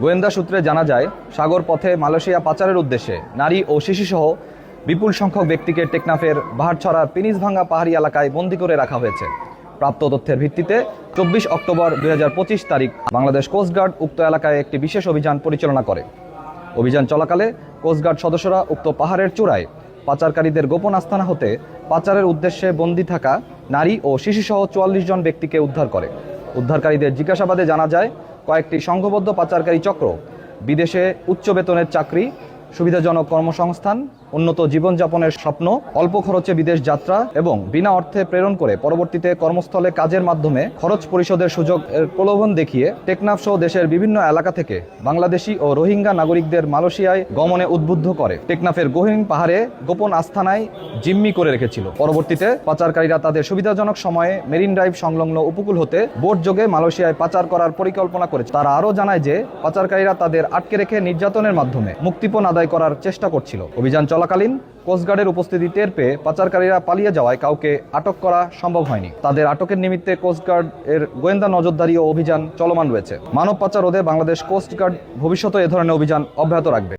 গোয়েন্দা সূত্রে জানা যায়, সাগর পথে মালয়েশিয়া পাচারের উদ্দেশ্যে নারী ও শিশুসহ বিপুল সংখ্যক ব্যক্তিকে টেকনাফের বাহারছড়ার পিনিসভাঙ্গা পাহাড়ি এলাকায় বন্দি করে রাখা হয়েছে। প্রাপ্ত তথ্যের ভিত্তিতে চব্বিশ অক্টোবর দুই হাজার পঁচিশ তারিখ বাংলাদেশ কোস্টগার্ড উক্ত এলাকায় একটি বিশেষ অভিযান পরিচালনা করে। অভিযান চলাকালে কোস্টগার্ড সদস্যরা উক্ত পাহাড়ের চূড়ায় পাচারকারীদের গোপন আস্থানা হতে পাচারের উদ্দেশ্যে বন্দী থাকা নারী ও শিশুসহ চুয়াল্লিশ জন ব্যক্তিকে উদ্ধার করে। উদ্ধারকারীদের জিজ্ঞাসাবাদে জানা যায় কয়েকটি সংঘবদ্ধ পাচারকারী চক্র বিদেশে উচ্চ বেতনের চাকরি সুবিধাজনক কর্মসংস্থান, উন্নত জীবনযাপনের স্বপ্ন, অল্প খরচে বিদেশ যাত্রা এবং বিনা অর্থে প্রেরণ করে পরবর্তীতে কর্মস্থলে কাজের মাধ্যমে খরচ পরিশোধের সুযোগ প্রলোভন দেখিয়ে টেকনাফ সহ দেশের বিভিন্ন এলাকা থেকে বাংলাদেশি ও রোহিঙ্গা নাগরিকদের মালয়েশিয়ায় গমনে উদ্বুদ্ধ করে। টেকনাফের গহীন পাহাড়ে গোপন আস্থানায় জিম্মি করে রেখেছিল। পরবর্তীতে পাচারকারীরা তাদের সুবিধাজনক সময়ে মেরিন ড্রাইভ সংলগ্ন উপকূল হতে বোট যোগে মালয়েশিয়ায় পাচার করার পরিকল্পনা করেছে। তারা আরও জানায় যে, পাচারকারীরা তাদের আটকে রেখে নির্যাতনের মাধ্যমে মুক্তিপণ আদায় করার চেষ্টা করছিল। অভিযান চলাকালীন কোস্টগার্ডের উপস্থিতি টের পেয়ে পাচারকারীরা পালিয়ে যাওয়ায় কাউকে আটক করা সম্ভব হয়নি। তাদের আটকের নিমিত্তে কোস্টগার্ড এর গোয়েন্দা নজরদারি ও অভিযান চলমান রয়েছে। মানব পাচার রোধে বাংলাদেশ কোস্টগার্ড ভবিষ্যতে এ ধরনের অভিযান অব্যাহত রাখবে।